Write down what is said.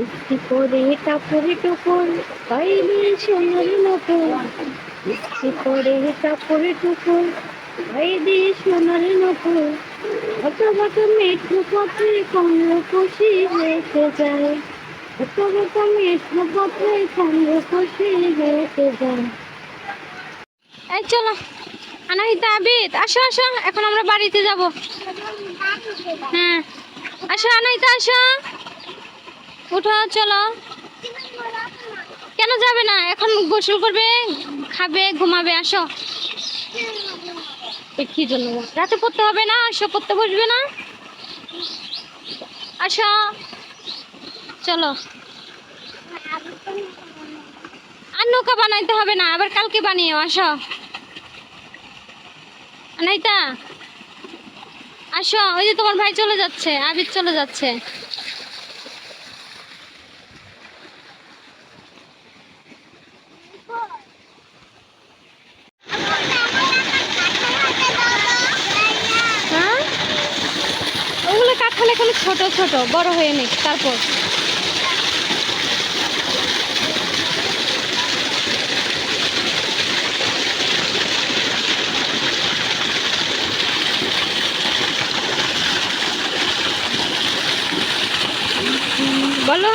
ইচ্ছে করে টাপরে টুকুর, বাইরে সোনার মতো। ইচ্ছে করে টাপরে টুকুর, বাইরে সোনার মতো। অথবা মেট্রো পথে কমল খুশি হেঁটে যায়। অথবা মেট্রো পথে কমল খুশি হেঁটে যায়। এই চলো, আনাহিতা, আবিদ, আসো আসো, এখন আমরা বাড়িতে যাব। হ্যাঁ আসো, আনাহিতা, আসো। উঠো চলো। কেন যাবে না? এখন গোসল করবে, খাবে, ঘুমাবে, আসো। কি জন্য? রাতে পড়তে হবে না, আসো, পড়তে বসবে না। আসো। চলো। আর নৌকা বানাইতে হবে না, আবার কালকে বানিয়েও আসো। নাইতা আসো, ওই যে তোমার ভাই চলে যাচ্ছে, আবির চলে যাচ্ছে হ্যাঁ কাঁঠাল এখন ছোট ছোট বড় হয়ে নিক তারপর। বলো।